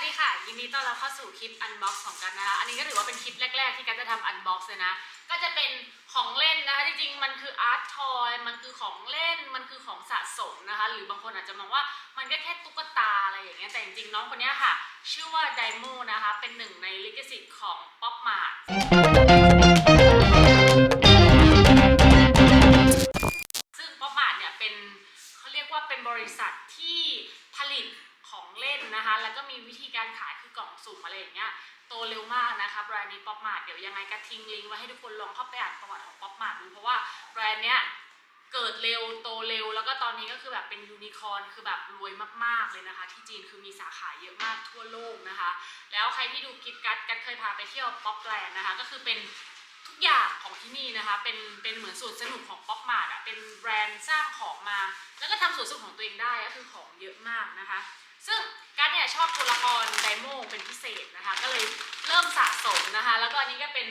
วัสดีค่ะ ยินดีต้อนรับเข้าสู่คลิปอันบ็อกซ์ของกันนะคะ อันนี้ก็ถือว่าเป็นคลิปแรก ๆ ที่กันจะทำอันบ็อกซ์เลยนะ ก็จะเป็นของเล่นนะคะ จริงๆ มันคืออาร์ตทอย มันคือของเล่น มันคือของสะสมนะคะ หรือบางคนอาจจะมองว่ามันก็แค่ตุ๊กตาอะไรอย่างเงี้ย แต่จริงๆ น้องคนนี้ค่ะ ชื่อว่าไดโมนะคะ เป็นหนึ่งในลิขสิทธิ์ของป๊อปมาร์ สุ่มอะไรอย่างเงี้ยโตเร็วมากนะคะแบรนด์นี้ป๊อปมาร์ทเดี๋ยวยังไงก็ทิ้งลิงก์ไว้ให้ทุกคนลองเข้าไปอ่านประวัติของป๊อปมาร์ทดูเพราะว่าแบรนด์เนี้ยเกิดเร็วโตเร็ว แล้วก็ตอนนี้ก็คือแบบเป็นยูนิคอร์นคือแบบรวยมากๆเลยนะคะ ที่จีนคือมีสาขาเยอะมากทั่วโลกนะคะ แล้วใครที่ดูกิฟกัดกัดเคยพาไปเที่ยวป๊อปแลนด์นะคะ ก็คือเป็นทุกอย่างของที่นี่นะคะ เป็นเป็นเหมือนสวนสนุกของป๊อปมาร์ทอะเป็นแบรนด์สร้างของมา แล้วก็ทำสวนสนุกของตัวเองได้ก็คือของเยอะมากนะคะ ซึ่งการดเนี่ยชอบตัวละครไดโมเป็นพิเศษนะคะ ก็เลยเริ่มสะสมนะคะ แล้วก็อันนี้ก็เป็น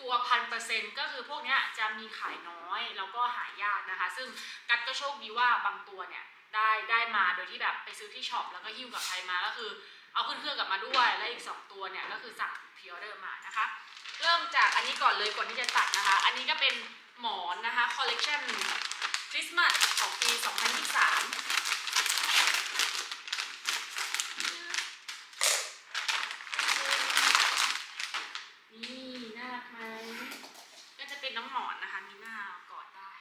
ตัวพันเปอร์เซ็นต์ก็คือพวกเนี้ยจะมีขายน้อยแล้วก็หายากนะคะ ซึ่งกัดก็โชคดีว่าบางตัวเนี่ยได้ได้มาโดยที่แบบไปซื้อที่ช็อปแล้วก็หิ้วกลับไทยมาก็คือเอาขึ้นเครื่องกลับมาด้วย และอีก 2 ตัวเนี่ยก็คือสั่งพิออเดอร์มานะคะ เริ่มจากอันนี้ก่อนเลยก่อนที่จะตัดนะคะ อันนี้ก็เป็นหมอนนะคะคอลเลกชันคริสต์มาสของปี 2023 นี่น่ารักไหมก็จะเป็นน้องหมอนนะคะ มีหน้ากอดได้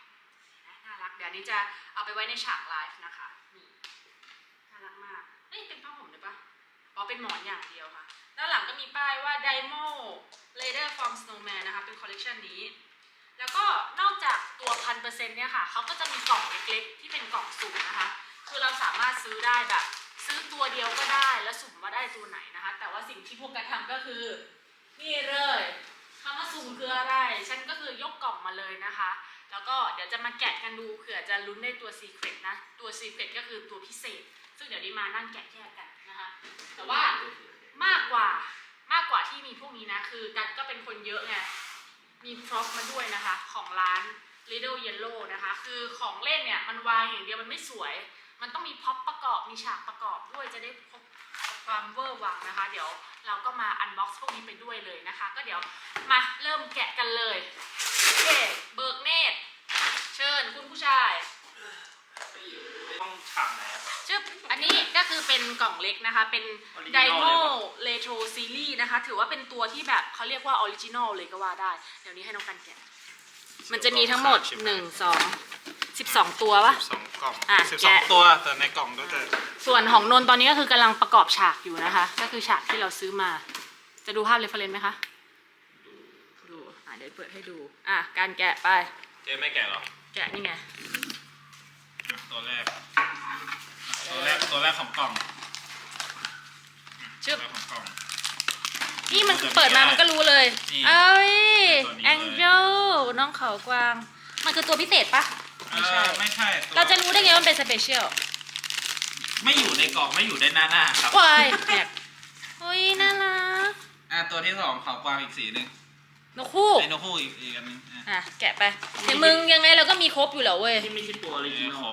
นะน่ารัก เดี๋ยว อันนี้จะเอาไปไว้ในฉากไลฟ์นะคะนี่น่ารักมากเอ้ยเป็นผ้าห่มด้วยปะอ๋อเป็นหมอนอย่างเดียวค่ะ ด้านหลังก็มีป้ายว่า Dymo Leather from Snowman นะคะ เป็นคอลเลกชันนี้ แล้วก็นอกจากตัวพันเปอร์เซ็นต์เนี่ยค่ะ เขาก็จะมีกล่องเล็กๆ ที่เป็นกล่องสุ่มนะคะ คือเราสามารถซื้อได้แบบ ซื้อตัวเดียวก็ได้ แล้วสุ่มว่าได้ตัวไหนนะคะ แต่ว่าสิ่งที่พวกกันทำก็คือ นี่เลยคำว่าสุ่มคืออะไร ฉันก็คือยกกล่องมาเลยนะคะ แล้วก็เดี๋ยวจะมาแกะกันดูเผื่อจะลุ้นได้ตัว Secret นะ ตัว Secret ก็คือตัวพิเศษ ซึ่งเดี๋ยวนี้มานั่งแกะแยกกันนะคะ แต่ว่ามากกว่ามากกว่าที่มีพวกนี้นะ คือกันก็เป็นคนเยอะไง มีพร็อพมาด้วยนะคะ ของร้าน Little Yellow นะคะ คือของเล่นเนี่ยมันวางอย่างเดียวมันไม่สวย มันต้องมีพ็อปประกอบ มีฉากประกอบด้วยจะได้พบความเวอร์วังนะคะ เดี๋ยวเราก็มาอันบ็อกซ์พวกนี้ไปด้วยเลยนะคะ ก็เดี๋ยวมาเริ่มแกะกันเลยโอเคเบิกเนตร เชิญคุณผู้ชาย ต้องฉากไหนอะจึ๊บอันนี้ก็คือเป็นกล่องเล็กนะคะ เป็น Original ไดโมเลยปเลโทรซีรีส์นะคะ ถือว่าเป็นตัวที่แบบเขาเรียกว่าออริจินอลเลยก็ว่าได้ เดี๋ยวนี้ให้น้องกันแกะมันจะมีทั้งหมดใช่ไ1 2 12 ตัวปะสิบสองกล่องอะสิบสองแกะ ตัวแต่ในกล่องก็จะส่วนของนนท์ตอนนี้ก็คือกำลังประกอบฉากอยู่นะคะ ก็คือฉากที่เราซื้อมา จะดูภาพเรฟเฟรนซ์ไหมคะ ดู อะเดี๋ยวเปิดให้ดู อะ การแกะไปเจ๊ไม่แกะหรอ แกะนี่ไงอะตัวแรก ตัวแรกตัวแรกของกล่องชึบตัวแรกของกล่อง นี่มันเปิดมามันก็รู้เลย นี่เอ้ยตัวนี้เลย แองเจลน้องเขากวาง มันคือตัวพิเศษปะไม่ใช่เอ่อไม่ใช่ตัวเราจะรู้ได้ไงว่ามันเป็นสเปเชียลไม่อยู่ในกล่องไม่อยู่ในหน้าหน้าครับ วายแหกเฮ้ยน่ารัก อะตัวที่สองเขากวางอีกสีหนึ่ง นกคู่ไอ้นกฮูกอีกอีกอันหนึงอะอะแกะไปอย่างมึงยังไงเราก็มีครบอยู่แล้วเว้ย ที่ไม่ใช่ตัวออริจินอล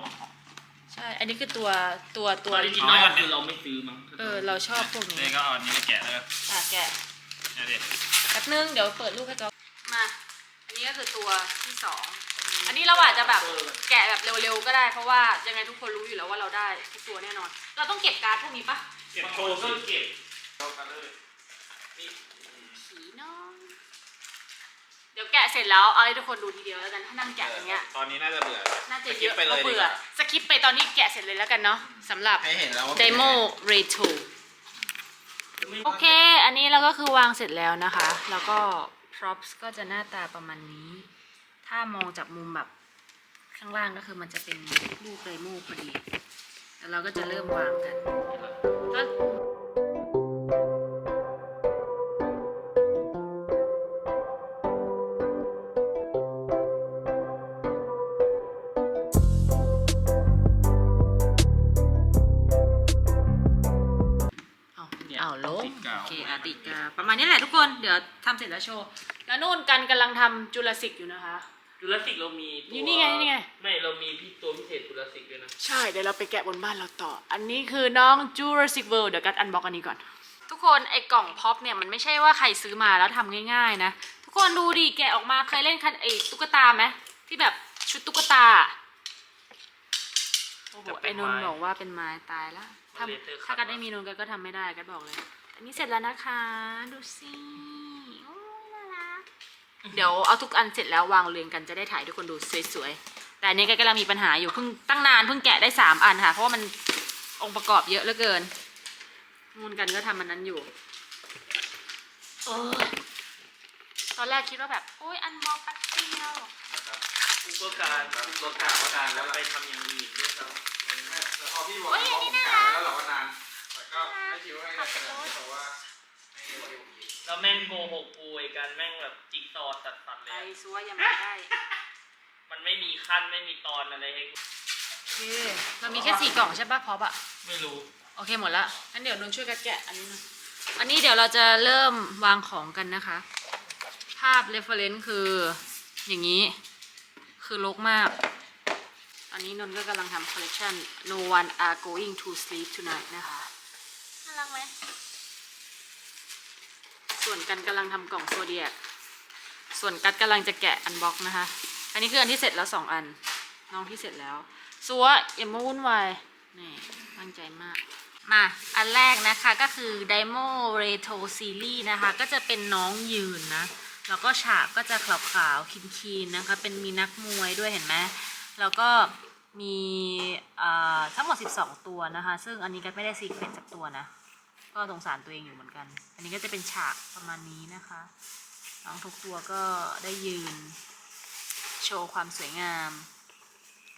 ใช่ อันนี้คือตัวตัวตัตัววออริจินอลคือเราไม่ซื้อมั้งเออเราชอบพวกเจ๊นี้ก็เอาอันนี้ไปแกะแล้วกันอะแกะเนี่ยดิแป๊บนึงเดี๋ยวเปิดรูปให้จอมา อันนี้ก็คือตัวที่สองอันนี้เราอาจจะแบบแกะแบบเร็วๆก็ได้เพราะว่ายังไงทุกคนรู้อยู่แล้วว่าเราได้ทุกตัวแน่นอน เราต้องเก็บการ์ดพวกนี้ปะ เก็บบางโชคนว์ก็สิเก็บผีน้อง เดี๋ยวแกะเสร็จแล้วเอาให้ทุกคนดูทีเดียวแล้วกันถ้านั่งแกะอย่างเงี้ย ตอนนี้น่าจะเบื่อน่าจะสเยกิปอะไปเลยก็ดีเบื่กอว่าสคิปไปตอนนี้แกะเสร็จเลยแล้วกันเนาะสำหรับให้เห็นแล้วว่าไดโมเรโทโอเค อันนี้เราก็คือวางเสร็จแล้วนะคะ แล้วก็ props ก็จะหน้าตาประมาณนี้ ถ้ามองจากมุมแบบข้างล่างก็คือมันจะเป็นรูปไดโมพอดีแล้วเราก็จะเริ่มวางกันก็ ละทุกคนเดี๋ยวทำเสร็จแล้วโชว์ แล้วนู่นกันกำลังทำจุลศิกอยู่นะคะจูราสสิกเรามีตัวอยู่นี่ไงนี่ไง ไม่เรามีพี่ตัวพิเศษจูราสสิกด้วยนะ ใช่เดี๋ยวเราไปแกะบนบ้านเราต่อ อันนี้คือน้อง Jurassic World เดี๋ยวกัดอันบ็อกอันนี้ก่อน ทุกคนไอ้กล่องพ็อปเนี่ยมันไม่ใช่ว่าใครซื้อมาแล้วทำง่ายๆนะ ทุกคนดูดิแกะออกมาเคยเล่นคันไอ้ตุ๊กตาไหมที่แบบชุดตุ๊กตาโอ้โหไอ้นนท์บอกว่าเป็นไม้ตายแล้วทำถ้ากันไม่มีนนท์กันก็ทำไม่ได้กันบอกเลย อันนี้เสร็จแล้วนะคะ ดูสิโอ้ยน่ารัก เดี๋ยวเอาทุกอันเสร็จแล้ววางเรียงกันจะได้ถ่ายให้ทุกคนดูสวยๆ แต่อันนี้ก็กำลังมีปัญหาอยู่เพิ่งตั้งนานเพิ่งแกะได้สามอันค่ะ เพราะว่ามันองค์ประกอบเยอะเหลือเกิน มูลกันก็ทำมันนั้นอยู่โอ้ยตอนแรกคิดว่าแบบโอ้ยอันบอกแป๊บเดียวกูก็การกูก็การว่าการแล้วไปทำอย่างอื่นด้วยครับแต่พอพี่บอกว่าผมกะแล้วหรอว่านานแต่ก็ไม่คิดว่าให้ขนาดนี้เพราะว่า แล้วแม่งโกหกกูไอ้กันแม่งแบบจิ๊กซอว์สัดๆเลไอ้ย ซัวยังไม่ได้มันไม่มีขั้นไม่มีตอนอะไรให้กูโอเคเรามีแค่สี่กล่องใช่ป่ะพอปะไม่รู้ โอเคหมดละงั้นเดี๋ยวนนท์ช่วยกันแกะอันนี้นะอันนี้เดี๋ยวเราจะเริ่มวางของกันนะคะ ภาพ reference คืออย่างนี้ คือลกมาก ตอนนี้นนท์ก็กำลังทำ collection no one are going to sleep tonight นะคะ น่ารักไหม ส่วนกันกำลังทำกล่องโซเดียกส่วนกัดกำลังจะแกะอันบ็อกนะคะ อันนี้คืออันที่เสร็จแล้วสองอัน น้องที่เสร็จแล้วซัวอย่ามาวุ่นวายนี่ตั้งใจมาก มาอันแรกนะคะก็คือ Daimo Retro Series นะคะ ก็จะเป็นน้องยืนนะ แล้วก็ฉากก็จะขาวๆคีนๆนะคะ เป็นมีนักมวยด้วยเห็นไหมแล้วก็มีอ่อทั้งหมด 12 ตัวนะคะ ซึ่งอันนี้ก็ไม่ได้ซีเควนต์จากตัวนะ ก็สงสารตัวเองอยู่เหมือนกัน อันนี้ก็จะเป็นฉากประมาณนี้นะคะ น้องทุกตัวก็ได้ยืน โชว์ความสวยงาม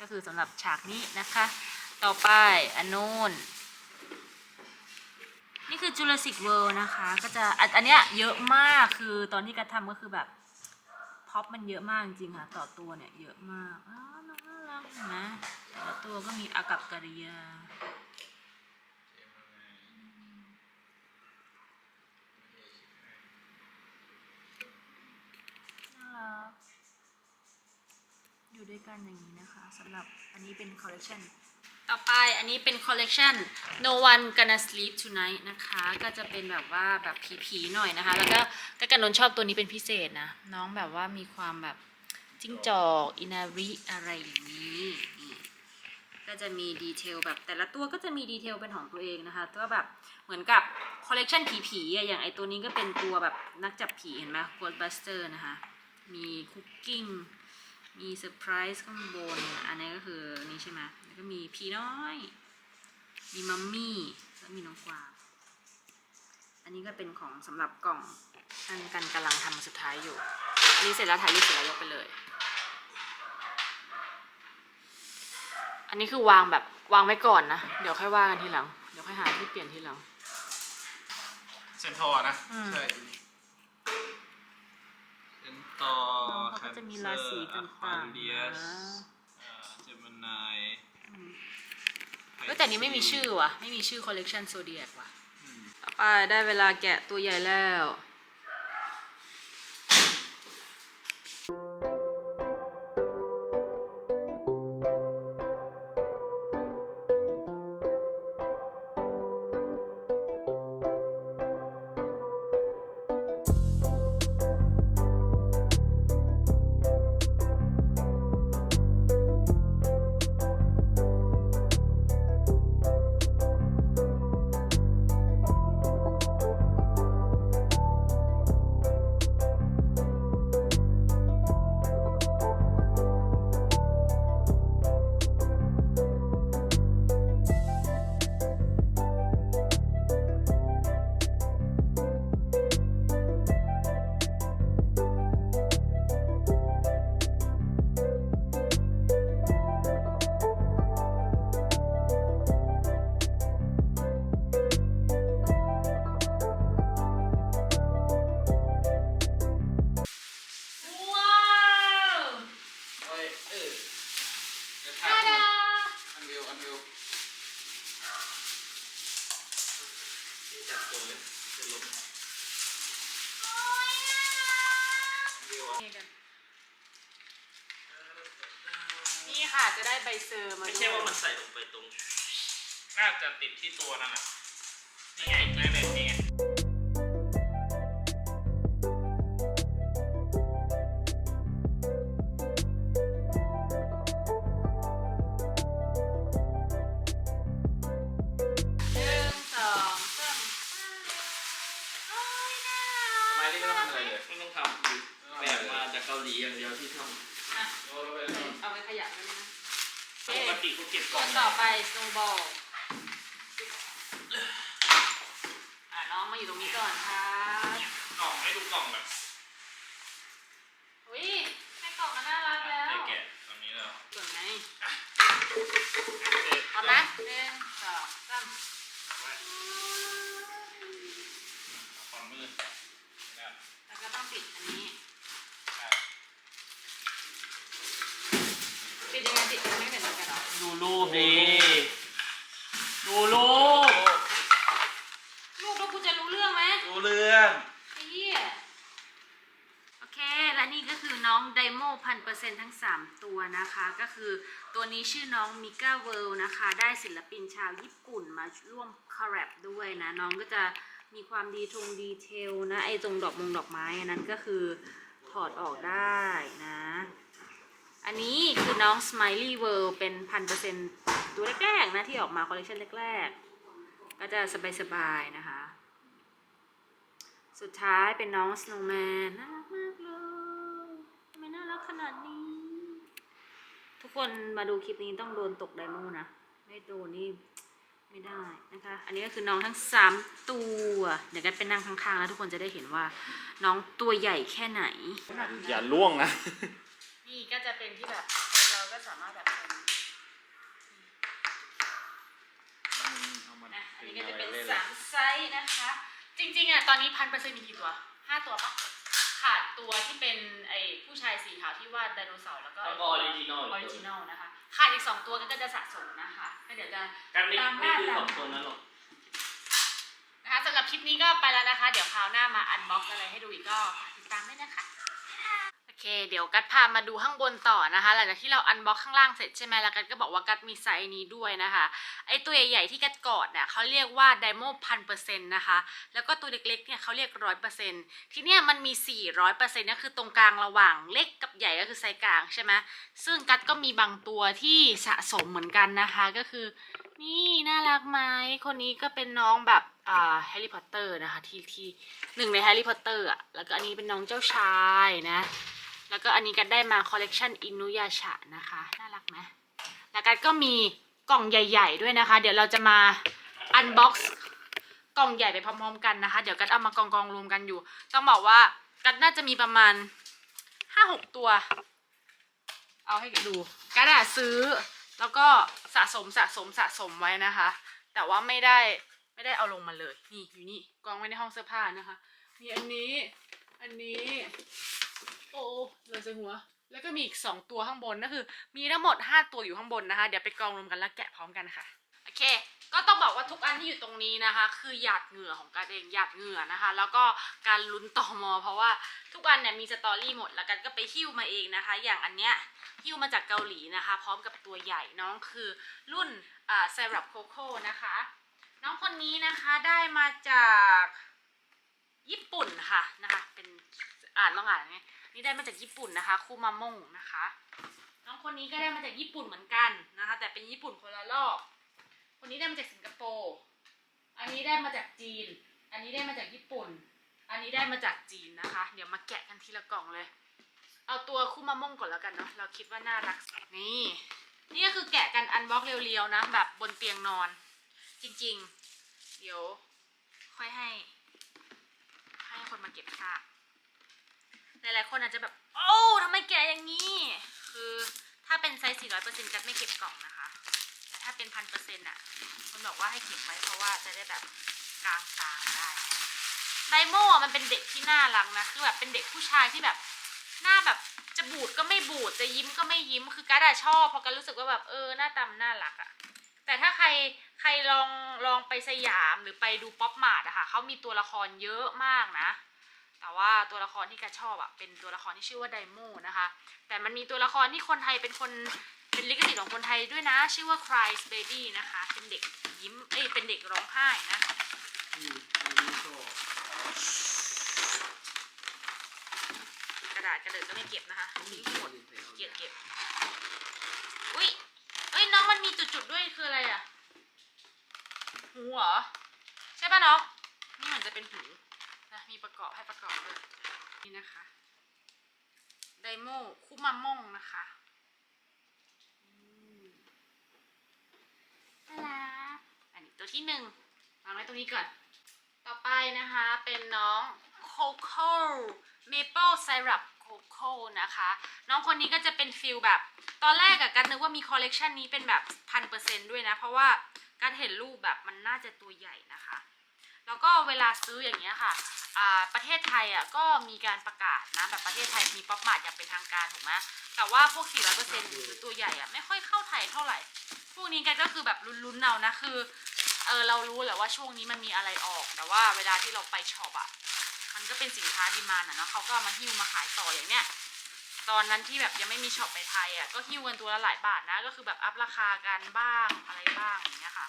ก็คือสำหรับฉากนี้นะคะ ต่อไปอันนู้นนี่คือ Jurassic World นะคะ ก็จะอันนเนี้ยเยอะมากคือตอนที่กัดทำก็คือแบบพ็อปมันเยอะมากจริงค่ะ ต่อตัวเนี่ยเยอะมาก อ้าวน่ารักนะแต่ละตัวก็มีอากับกิริยา น่ารัก อยู่ด้วยกันอย่างนี้นะคะสำหรับอันนี้เป็นคอลเล t ชันต่อไปอันนี้เป็นคอลเล t ชัน no one gonna sleep tonight นะคะ ก็จะเป็นแบบว่าแบบผีๆหน่อยนะคะ แล้วก็ก็กันนนชอบตัวนี้เป็นพิเศษนะ น้องแบบว่ามีความแบบจิ้งจอกอินาริอะไรอย่างนี้ก็จะมีดีเทลแบบแต่ละตัวก็จะมีดีเทลเป็นของตัวเองนะคะ ตัวแบบเหมือนกับคอลเล t ชันผีๆอะอย่างไอตัวนี้ก็เป็นตัวแบบนักจับผีเห็นไหม Ghostbuster นะคะ มีคุกกิ้ง มีเซอร์ไพรส์ข้างบน อันนี้ก็คือนี่ใช่ไหมแล้วก็มีพีน้อย มีมัมมี่ แล้วมีน้องกวาง อันนี้ก็เป็นของสำหรับกล่องอันกันกำลังทำมาสุดท้ายอยู่ อันนี้เสร็จแล้วถ่ายรูปเสร็จแล้วยกไปเลย อันนี้คือวางแบบวางไว้ก่อนนะ เดี๋ยวค่อยว่ากันทีหลัง เดี๋ยวค่อยหาที่เปลี่ยนทีหลัง เซนทอร์นะ อืม ใช่ เซนทอร์น้องเขาก็จะมีราศีต่างๆเดียนะสเจมินายเฮ้ยแต่อันนี้ไม่มีชื่อว่ะ ไม่มีชื่อคอลเลกชันโซเดียกว่ะ ต่อไปได้เวลาแกะตัวใหญ่แล้วว้ นี่ค่ะจะได้ใบเซอร์มาไม่ใช่ว่ามันใส่ลงไปตรง น่าจะติดที่ตัวนั่นแหละ นะคะ ก็คือตัวนี้ชื่อน้องมิก้าเวิลนะคะ ได้ศิลปินชาวญี่ปุ่นมาร่วมคอลแรบด้วยนะ น้องก็จะมีความดีทงดีเทลนะ ไอ้ตรงดอกมงดอกไม้อันนั้นก็คือถอดออกได้นะ อันนี้คือน้อง Smiley World เป็นพันเปอร์เซ็นตัวแรกๆนะ ที่ออกมาคอลเลคชันแรกๆ ก็จะสบายๆนะคะ สุดท้ายเป็นน้อง Snowman น่ารักมากเลยทำไมน่ารักขนาดนี้ ทุ กคนมาดูคลิปนี้ต้องโดนตกไดโมนะ ไม่โดนนี่ไม่ได้นะคะ อันนี้ก็คือน้องทั้ง3ตัว เดี๋ยวกันเป็นนั่งข้างๆ แล้วทุกคนจะได้เห็นว่า น้องตัวใหญ่แค่ไหน อย่าล่วงนะ นี่ก็จะเป็นที่แบบคนเราก็สามารถแบบเป็นนะอันนี้ก็จะเป็นสามไซส์นะคะ จริงๆอะตอนนี้พันเปอร์เซ็นต์มีกี่ตัวห้าตัวปะขาดตัวที่เป็นไอ้ผู้ชายสีขา วที่วาดไดโนเสาร์แล้วก็แล้วก็ออริจินอลออริจินอลนะคะขาดอีกสองตัวก็จะสะสมนะคะก็เดี๋ยวจะการไม่ไม่คือสองตัวนั้นหรอก นะคะสำหรับคลิปนี้ก็ไปแล้วนะคะ เดี๋ยวคราวหน้ามาอันบ็อกอะไรให้ดูอีกก็ฝากติดตามด้วยนะคะโอ เค เดี๋ยวกัดพามาดูข้างบนต่อนะคะ หลังจากที่เราอันบ็อกข้างล่างเสร็จใช่ไหมแล้วกัดก็บอกว่ากัดมีไซส์นี้ด้วยนะคะ ไอตัวใหญ่ๆที่กัดกอดเนี่ยเขาเรียกว่าไดโมพันเปอร์เซ็นต์นะคะ แล้วก็ตัวเล็กๆเนี่ยเขาเรียกร้อยเปอร์เซ็นต์ทีเนี้ยมันมีสี่ร้อยเปอร์เซ็นต์ก็คือตรงกลางระหว่างเล็กกับใหญ่ก็คือไซส์กลางใช่ไหมซึ่งกัดก็มีบางตัวที่สะสมเหมือนกันนะคะก็คือนี่น่ารักไหมคนนี้ก็เป็นน้องแบบอ่าแฮร์รี่พอตเตอร์นะคะที่ที่หนึ่งในแฮร์รี่พอตเตอร์อะแล้วก็อันนี้เป็นน้องเจ้าชายนะ แล้วก็อันนี้กันได้มาคอลเลกชันอินุยาชะนะคะ น่ารักไหมแล้วกันก็มีกล่องใหญ่ ๆ ด้วยนะคะ เดี๋ยวเราจะมาอันบ็อกซ์กล่องใหญ่ไปพร้อมๆกันนะคะ เดี๋ยวกันเอามากองๆรวมกันอยู่ ต้องบอกว่ากันน่าจะมีประมาณห้าหกตัว เอาให้ดูกระดาซื้อ แล้วก็สะสมสะสมสะสมไว้นะคะ แต่ว่าไม่ได้ไม่ได้เอาลงมาเลย นี่อยู่นี่กองไว้ในห้องเสื้อผ้านะคะ มีอันนี้ อันนี้ โอ้เลยใส่หัว แล้วก็มีอีกสองตัวข้างบนก็คือ มีทั้งหมดห้าตัวอยู่ข้างบนนะคะ เดี๋ยวไปกองรวมกันแล้วแกะพร้อมกันค่ะ โอเค ก็ต้องบอกว่าทุกอันที่อยู่ตรงนี้นะคะ คือหยาดเหงื่อของการเองหยาดเหงื่อนะคะ แล้วก็การลุ้นต่อมอ เพราะว่าทุกอันเนี่ยมีสตอรี่หมดแล้วกันก็ไปหิ้วมาเองนะคะ อย่างอันเนี้ยหิ้วมาจากเกาหลีนะคะ พร้อมกับตัวใหญ่น้องคือรุ่นอ่าไซรัปโคโค่นะคะ น้องคนนี้นะคะได้มาจาก ญี่ปุ่นค่ะนะคะเป็นอ่านต้องอ่านไงนี่ได้มาจากญี่ปุ่นนะคะคูมามงนะคะน้องคนนี้ก็ได้มาจากญี่ปุ่นเหมือนกันนะคะ แต่เป็นญี่ปุ่นคนละรอบคนนี้ได้มาจากสิงคโปร์อันนี้ได้มาจากจีน อันนี้ได้มาจากญี่ปุ่น อันนี้ได้มาจากจีนนะคะ เดี๋ยวมาแกะกันทีละกล่องเลย เอาตัวคู่มะม่งก่อนแล้วกันเนาะเราคิดว่าน่ารักนี่นี่ก็คือแกะกันอันบ็อกเรียวๆนะแบบบนเตียงนอน จริง ๆ เดี๋ยวค่อยให้ ให้คนมาเก็บซากหลายๆคนอาจจะแบบ โอ้ทำไมแกะอย่างนี้ คือถ้าเป็นไซส์400%กัดไม่เก็บกล่องนะคะ แต่ถ้าเป็นพันเปอร์เซ็นต์อะมันบอกว่าให้เก็บไว้เพราะว่าจะได้แบบกลางๆได้ไดโม่มันเป็นเด็กที่น่ารักนะ คือแบบเป็นเด็กผู้ชายที่แบบหน้าแบบจะบูดก็ไม่บูดจะยิ้มก็ไม่ยิ้มคือการดชอบเพราะการรู้สึกว่าแบบเออหน้าตามนน่ารักอะแต่ถ้าใคร ใครลองลองไปสยามหรือไปดูป๊อปมาร์ทอะค่ะเขามีตัวละครเยอะมากนะ แต่ว่าตัวละครที่การชอบอะเป็นตัวละครที่ชื่อว่าไดโมนะคะ แต่มันมีตัวละครที่คนไทยเป็นคนเป็นลิขสิทธิ์ของคนไทยด้วยนะ ชื่อว่า cry Baby นะคะ เป็นเด็กยิ้มเอ้ยเป็นเด็กร้องไห้นะกระดาษกระเดิดก็ไม่เก็บนะคะทิ้งหมดเกลียดเก็บอุ้ยเอ้ยน้องมันมีจุดๆด้วยคืออะไรอะ หูเหรอ ใช่ป่ะน้อง นี่เหมือนจะเป็นหูนะมีประกอบให้ประกอบด้วยนี่นะคะไดโมคุมาม่องนะคะอืมน่ารักอันนี้ตัวที่หนึ่งวางไว้ตรงนี้ก่อน ต่อไปนะคะเป็นน้องโคโค่เมเปิลไซรัปโคโค่นะคะ น้องคนนี้ก็จะเป็นฟิลแบบ ตอนแรกอะกันนึกว่ามีคอลเลกชันนี้เป็นแบบพันเปอร์เซนต์ด้วยนะ เพราะว่า การเห็นรูปแบบมันน่าจะตัวใหญ่นะคะ แล้วก็เวลาซื้ออย่างเงี้ยค่ะอ่าประเทศไทยอะก็มีการประกาศนะแบบประเทศไทยมีป๊อปมาร์ทอย่างเป็นทางการถูกไหมแต่ว่าพวก400%หรือตัวใหญ่อะไม่ค่อยเข้าไทยเท่าไหร่ พวกนี้กันก็คือแบบลุ้นๆเอานะคือเออเรารู้แหละว่าช่วงนี้มันมีอะไรออก แต่ว่าเวลาที่เราไปช็อปอะมันก็เป็นสินค้าดีมานอะเนาะเขาก็มาหิ้วมาขายต่ออย่างเนี้ย ตอนนั้นที่แบบยังไม่มีช็อปไปไทยอะก็หิ้วกันตัวละหลายบาทนะ ก็คือแบบอัพราคากันบ้างอะไรบ้างอย่างเงี้ยค่ะ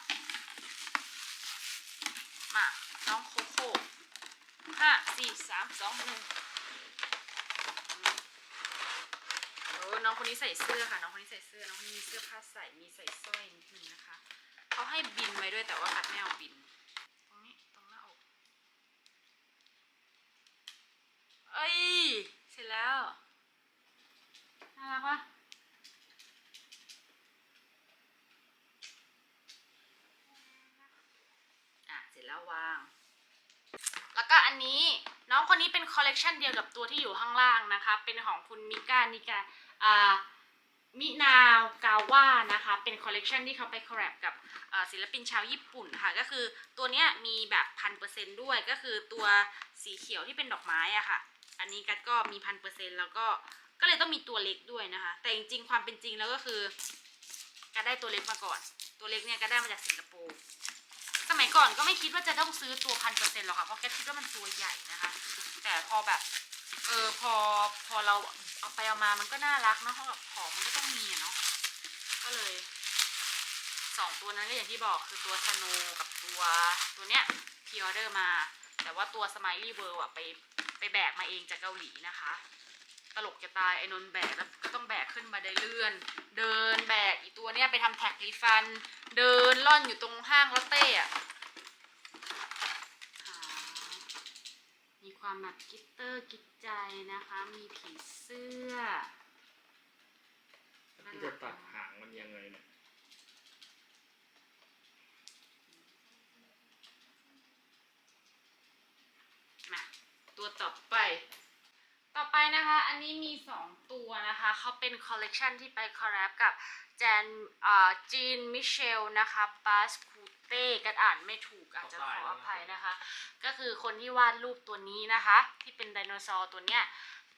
มาน้องโคโค่ห้าสี่สามสองหนึ่งเออน้องคนนี้ใส่เสื้อค่ะน้องคนนี้ใส่เสื้อน้องคนนี้มีเสื้อผ้าใส่มีใส่สร้อยนิดนึงนะคะเขาให้บินไว้ด้วยแต่ว่ากัดไม่เอาบินตรงนี้ตรงหน้าอกเอ้ยเสร็จแล้ว น่ารักปะอะ เสร็จแล้ววาง แล้วก็อันนี้น้องคนนี้เป็นคอลเลกชันเดียวกับตัวที่อยู่ข้างล่างนะคะ เป็นของคุณมิก้านิกาอ่ามินาวกาว่านะคะ เป็นคอลเลกชันที่เขาไปคอลแลบกับศิลปินชาวญี่ปุ่นค่ะ ก็คือตัวเนี้ยมีแบบพันเปอร์เซนต์ด้วย ก็คือตัวสีเขียวที่เป็นดอกไม้อะค่ะ อันนี้กัดก็มีพันเปอร์เซ็นต์แล้วก็ ก็เลยต้องมีตัวเล็กด้วยนะคะ แต่จริงๆ ความเป็นจริงแล้วก็คือกัดได้ตัวเล็กมาก่อน ตัวเล็กเนี่ยก็ได้มาจากสิงคโปร์สมัยก่อนก็ไม่คิดว่าจะต้องซื้อตัวพันเปอร์เซ็นต์หรอกค่ะเพราะแกคิดว่ามันตัวใหญ่นะคะ แต่พอแบบเออพอพอเราเอาไปเอามามันก็น่ารักเนาะเพราะแบบของมันก็ต้องมีเนาะก็เลยสองตัวนั้นก็อย่างที่บอกคือตัวสโนกับตัวตัวเนี้ยพีออเดอร์มา แต่ว่าตัวสไมลี่เวิร์อะไปไปแบกมาเองจากเกาหลีนะคะ ลกจะตายไอ้นนท์แบกแล้วก็ต้องแบกขึ้นมาได้เลื่อน เดินแบกอีตัวเนี้ยไปทำแท็กรีฟัน เดินล่อนอยู่ตรงห้างลอตเต้อะค่ะมีความแบบกิตเตอร์กิตใจนะคะ มีผีเสื้อที่จะตัดหางมันยังไงเนี่ยมาตัวต่อไปต่อไป นะคะ อันนี้มี 2 ตัวนะคะ เขาเป็นคอลเลกชันที่ไปคอลแลบกับแจนอ่าจีนมิเชลนะคะบาสคูเต้กันอ่านไม่ถูกอาจจะขออภัยนะคะ ก็คือคนที่วาดรูปตัวนี้นะคะ ที่เป็นไดโนเสาร์ตัวเนี้ย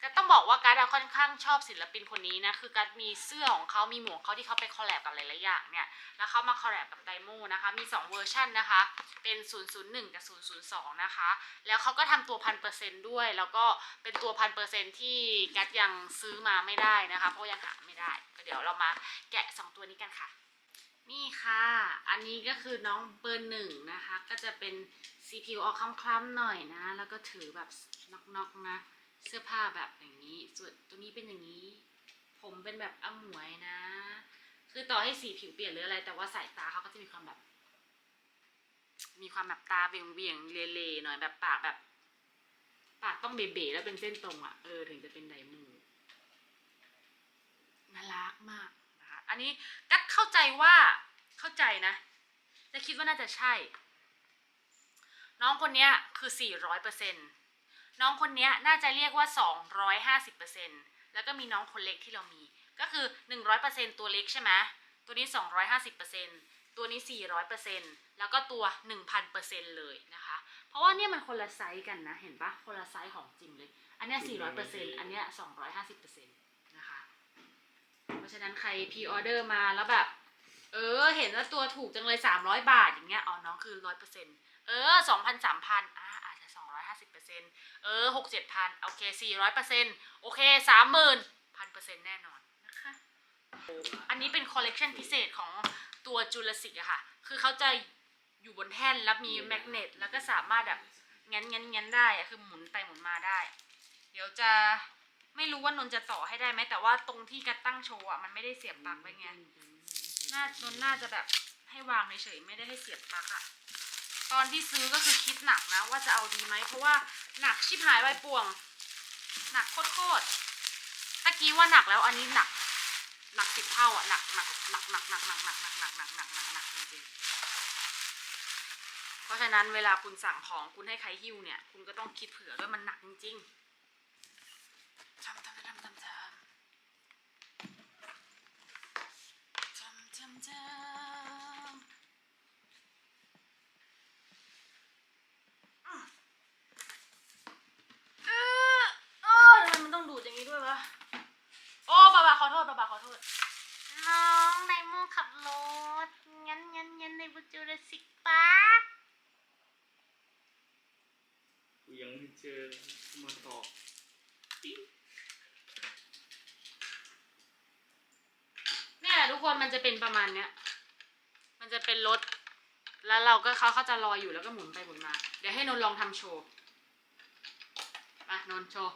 ก็ต้องบอกว่าการ์ดค่อนข้างชอบศิลปินคนนี้นะคือการ์ดมีเสื้อของเขามีหมวกเขาที่เขาไปคอลแลบกับหลายๆอย่างเนี่ยแล้วเขามาคอลแลบกับไดโมนะคะมี 2 เวอร์ชันนะคะเป็น 001 กับ 002 นะคะ แล้วเขาก็ทำตัวพันเปอร์เซนต์ด้วย แล้วก็เป็นตัวพันเปอร์เซนต์ที่กัดยังซื้อมาไม่ได้นะคะ เพราะยังหาไม่ได้ก็เดี๋ยวเรามาแกะ 2 ตัวนี้กันค่ะ นี่ค่ะ อันนี้ก็คือน้องเบอร์หนึ่งนะคะ ก็จะเป็นสีผิวออกคล้ำๆหน่อยนะ แล้วก็ถือแบบน็อกๆนะ เสื้อผ้าแบบอย่างนี้ ส่วนตัวนี้เป็นอย่างนี้ ผมเป็นแบบอ้ำหมวยนะ คือต่อให้สีผิวเปลี่ยนหรืออะไร แต่ว่าสายตาเขาก็จะมีความแบบ มีความแบบตาเบี่ยงเบี่ยงเลๆหน่อยแบบปากแบบ ปากต้องเบ๋ๆแล้วเป็นเส้นตรงอะ่ะเออถึงจะเป็นไดมูน่ารักมากนะคะอันนี้กัดเข้าใจว่าเข้าใจนะแต่คิดว่าน่าจะใช่ น้องคนนี้คือสี่ร้อยเปอร์เซ็นต์ น้องคนเนี้ยน่าจะเรียกว่าสองร้อยห้าสิบเปอร์เซ็นแล้วก็มีน้องคนเล็กที่เรามี ก็คือหนึ่งร้อยเปอร์เซ็นตัวเล็กใช่ไหมตัวนี้สองร้อยห้าสิบเปอร์เซ็นตัวนี้สี่ร้อยเปอร์เซ็นแล้วก็ตัวหนึ่งพันเปอร์เซ็นเลยนะคะ เพราะว่าเนี่ยมันคนละไซส์กันนะ เห็นปะคนละไซส์ของจริงเลย อันเนี้ยสี่ร้อยเปอร์เซ็นอันเนี้ยสองร้อยห้าสิบเปอร์เซ็นนะคะ เพราะฉะนั้นใครพรีออเดอร์มาแล้วแบบเออ เห็นว่าตัวถูกจังเลยสามร้อยบาทอย่างเงี้ย อ๋อ น้องคือร้อยเปอร์เซ็นเออสองพันสามพันอ่าอาจจะ สิบเปอร์เซ็นเออหกเจ็ดพันโอเคสี่ร้อยเปอร์เซ็นต์โอเคสามหมื่นพันเปอร์เซ็นต์แน่นอนนะคะ อันนี้เป็นคอลเลกชันพิเศษของตัวจูลสิกอะค่ะ คือเขาจะอยู่บนแท่นแล้วมีแมกเนตแล้วก็สามารถแบบงั้นงั้นงั้นได้อะคือหมุนไปหมุนมาได้ เดี๋ยวจะไม่รู้ว่านนท์จะต่อให้ได้ไหมแต่ว่าตรงที่กัดตั้งโชว์อะมันไม่ได้เสียบปลั๊กไว้ไงน่านนน่าจะแบบให้วางเฉยๆไม่ได้ให้เสียบปลั๊กอะ ตอนที่ซื้อก็คือคิดหนักนะว่าจะเอาดีไหมเพราะว่าหนักชิบหายใบป่วง หนักโคตรๆตะกี้ว่าหนักแล้วอันนี้หนัก หนักสิบเท่าอะหนักหนักหนักหนักหนักหนักหนักหนักหนักหนักหนักหนักหนักจริงๆเพราะฉะนั้นเวลาคุณสั่งของคุณให้ใครหิ้วเนี่ย คุณก็ต้องคิดเผื่อด้วยมันหนักจริงๆ เป็นประมาณเนี้ย มันจะเป็นรถ แล้วเราก็เขาเขาจะลอยอยู่แล้วก็หมุนไปหมุนมา เดี๋ยวให้นนท์ลองทำโชว์มานนท์โชว์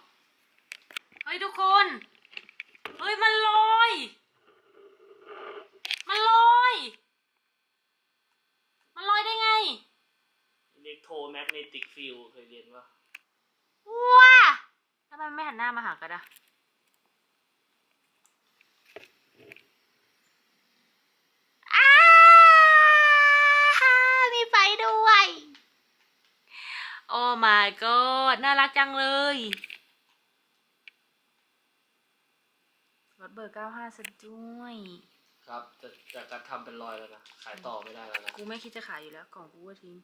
เฮ้ยทุกคน เฮ้ยมันลอย มันลอย มันลอยได้ไงอิเล็กโทรแมกเนติกฟิลเคยเรียนว่าว้าทำไมไม่หันหน้ามาหากันอะ อ้ามีไฟ ด้วย โอ้ my god น่ารักจังเลยรถเบอร์95ซะด้วย ครับ จะจะการทำเป็นรอยแล้วนะ ขายต่อไม่ได้แล้วนะ กูไม่คิดจะขายอยู่แล้วกล่องกูก็ทิ้ง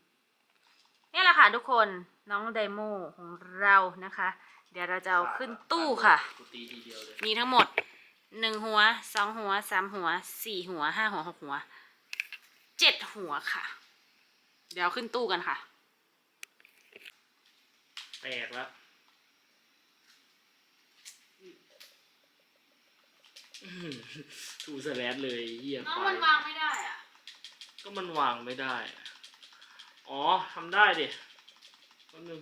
นี่แหละค่ะทุกคนน้องไดโมของเรานะคะ เดี๋ยวเราจะเอาขึ้นตู้ค่ะ กูตีทีเดียวเลย มีทั้งหมดหนึ่งหัวสองหัวสามหัวสี่หัวห้าหัวหกหัวเจ็ดหัวค่ะ เดี๋ยวเอาขึ้นตู้กันค่ะ แตกแล้วอื้อหือทูสแลดเลยเหี้ยน้องไปมันวางไม่ได้อะ ก็มันวางไม่ได้ อ๋อทำได้ดิแป๊บนึง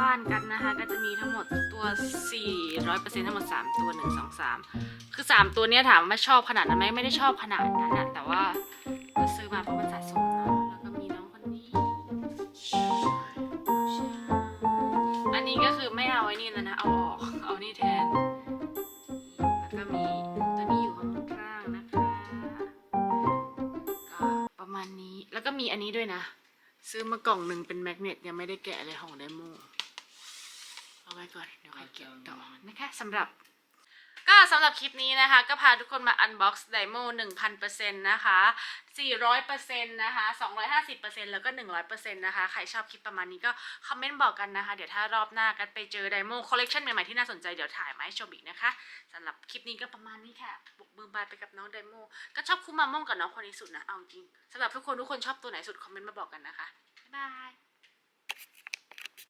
บ้านกันนะคะก็จะมีทั้งหมดตัว 400%ทั้งหมด 3 ตัว 1 2 3 คือ 3 ตัวเนี้ยถามว่าชอบขนาดนั้นไหมไม่ได้ชอบขนาดนั้นอะแต่ว่าก็ซื้อมาเพราะมันสะสมเนาะแล้วก็มีน้องคนนี้อันนี้ก็คือไม่เอาไอ้นี่แล้วนะเอาออกเอานี่แทนแล้วก็มีตัวนี้อยู่ข้างๆนะคะก็ประมาณนี้แล้วก็มีอันนี้ด้วยนะซื้อมากล่องหนึ่งเป็นแมกเนตยังไม่ได้แกะเลยของไดโม เอาไว้ก่อน เดี๋ยวค่อยแกะต่อนะคะสำหรับ ก็สำหรับคลิปนี้นะคะ ก็พาทุกคนมา unbox Dymo 1000%นะคะ 400%นะคะ 250%แล้วก็ 100%นะคะ ใครชอบคลิปประมาณนี้ก็คอมเมนต์บอกกันนะคะ เดี๋ยวถ้ารอบหน้ากันไปเจอ Dymo Collection ใหม่ๆที่น่าสนใจเดี๋ยวถ่ายมาให้ชมอีกนะคะสำหรับคลิปนี้ก็ประมาณนี้ค่ะบุกมือบายไปกับน้อง Dymo ก็ชอบคู่มาม่องกับน้องคนนี้สุดนะเอาจริงสำหรับทุกคนทุกคนชอบตัวไหนสุดคอมเมนต์มาบอกกันนะคะบ๊ายบาย